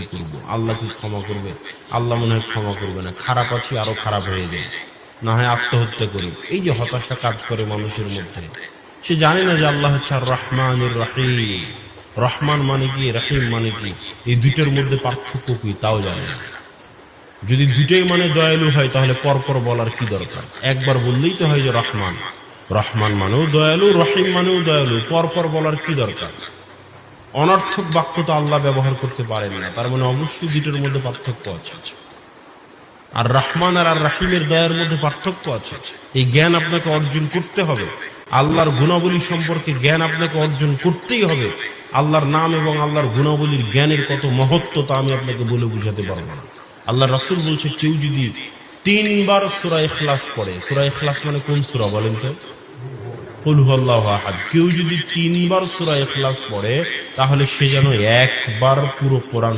কি করব? আল্লাহ কি ক্ষমা করবে? আল্লাহ মনে হয় ক্ষমা করবে না। খারাপ আছি, আরও খারাপ হয়ে যায় না হয় আত্মহত্যা করি। এই যে হতাশা কাজ করে মানুষের মধ্যে। সে জানে না যে আল্লাহ হচ্ছে আর রহমান রাহিম। রহমান মানে কি, রাহিম মানে কি? এই দুইটার মধ্যে পার্থক্য কি তাও জানে না। যদি দুটোই মানে দয়ালু হয়, তাহলে পরপর বলার কি দরকার? একবার বললেই তো হয় যে রহমান। রহমান মানেও দয়ালু, রহিম মানেও দয়ালু। পরপর বলার কি দরকার? অনর্থক বাক্য তো আল্লাহ ব্যবহার করতে পারেন না। তার মানে অবশ্যই দুটোর মধ্যে পার্থক্য আছে। আর রহমান আর আর রাহিমের দয়ার মধ্যে পার্থক্য আছে। এই জ্ঞান আপনাকে অর্জন করতে হবে। আল্লাহর গুণাবলী সম্পর্কে জ্ঞান আপনাকে অর্জন করতেই হবে। আল্লাহর নাম এবং আল্লাহর গুণাবলীর জ্ঞানের কত মহত্ব তা আমি আপনাকে বলে বুঝাতে পারব না। আল্লাহ রাসুল বলছে, কেউ যদি তিনবার সুরা এখলাস পড়ে, সুরা এখলাস মানে কোন সুরা বলেন তো কেউ যদি তিনবার সুরা এখলাস পড়ে তাহলে সে যেন একবার পুরো কোরআন